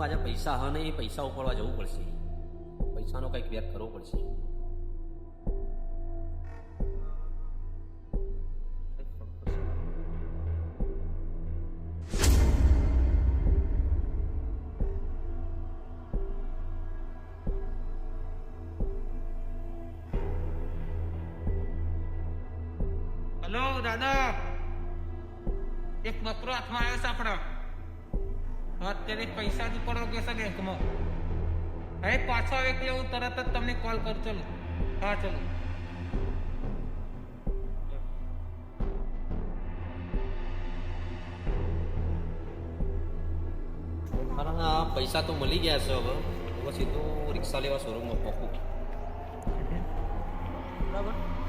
પૈસા હા નહીં પૈસા ઉપાડવા જવું પડશે. પૈસાનો કંઈક વ્યર્થ કરવો પડશે. હલો દાદા, એક બકરો હાથમાં આવ્યો છે આપણા. હા અત્યારે પૈસા જ પડો કે છે બેંકમાં. હવે પાછો આવે એટલે હું તરત જ તમને કોલ કરું. ચલો. હા ચલો. મારા પૈસા તો મળી ગયા છે હવે. હવે સીધું રિક્ષા લેવા શોરૂમમાં પહોંચું. બરાબર.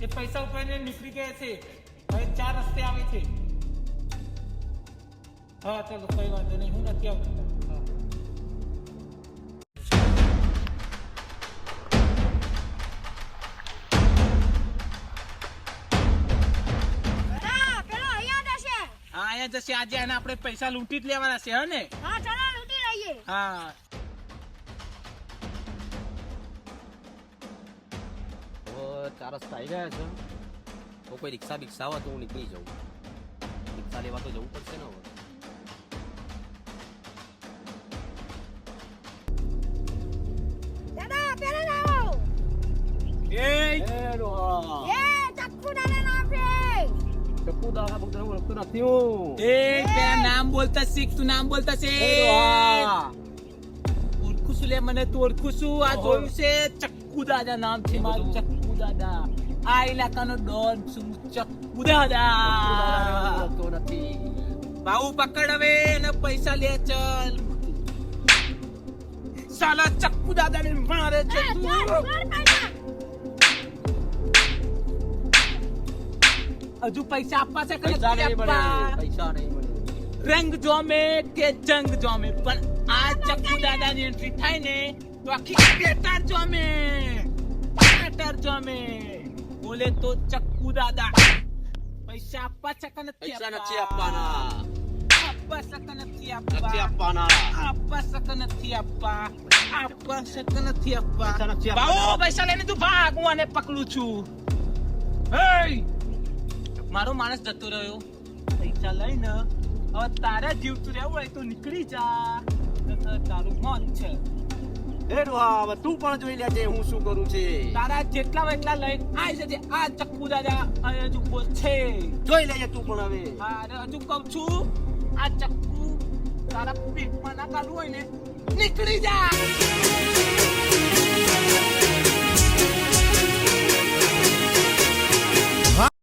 એ પૈસા ઉપાડીને નીકળી ગયા છે હવે ચાર રસ્તે આવે છે. હા ચાલો કઈ વાંધો નહીં હું નથી આવતો. અહીંયા જશે. આજે આપણે પૈસા લૂંટી જ લેવાના છે હે ને? હા, ચાલો લૂંટી લઈએ. હા. હવે ચાર રસ્તા આવી ગયા છે. તો કોઈ રિક્ષા બિક્ષા આવે તો હું નીકળી જાઉં. રિક્ષા લેવા તો જવું પડશે ને હવે. મને તું ઓળખું છું. આ જોયું છે ચક્કુ દાદા નામ છે મારું ચક્કુ દાદા આ ઇલાકાનો ડોન છું ચક્કુ દાદા ઓળખતો નથી બાહુ પકડ હવે અને પૈસા લે ચલ સાલા ચક્કુ દાદા ને મારે છે. હજુ પૈસા આપવા છે કે પૈસા નહીં રંગ જોમે કે જંગ જોમે પણ આ ચક્કુ દાદાની એન્ટ્રી થાય ને તો આખી બેટાર જોમે બેટાર જોમે બોલે તો ચક્કુ દાદા પૈસા આપવા છે કે નથી પૈસા નથી આપવાના આપવા છે કે નથી નથી આપવા આપવાના આપવા છે કે નથી આપવા આપવા છે કે નથી આપવા નથી. બાવો પૈસા લઈને તું ભાગ હું આને પકડું છું હે મારો માણસ જતો રહ્યો પૈસા લઈને હવે તારે જીવતું રહેવું હોય તો નીકળી જા તારું મોત છે એ ડોહા, તું પણ જોઈ લેજે હું શું કરું છે. તારા જેટલા એટલા લઈને આવી જજે આ ચક્કુ દાદા હજુ ઊભો છે. જોઈ લેજે તું પણ હવે. અરે હજુ કહું છું આ ચક્કુ તારા પેટમાં ના કાઢવું હોય ને નીકળી જા.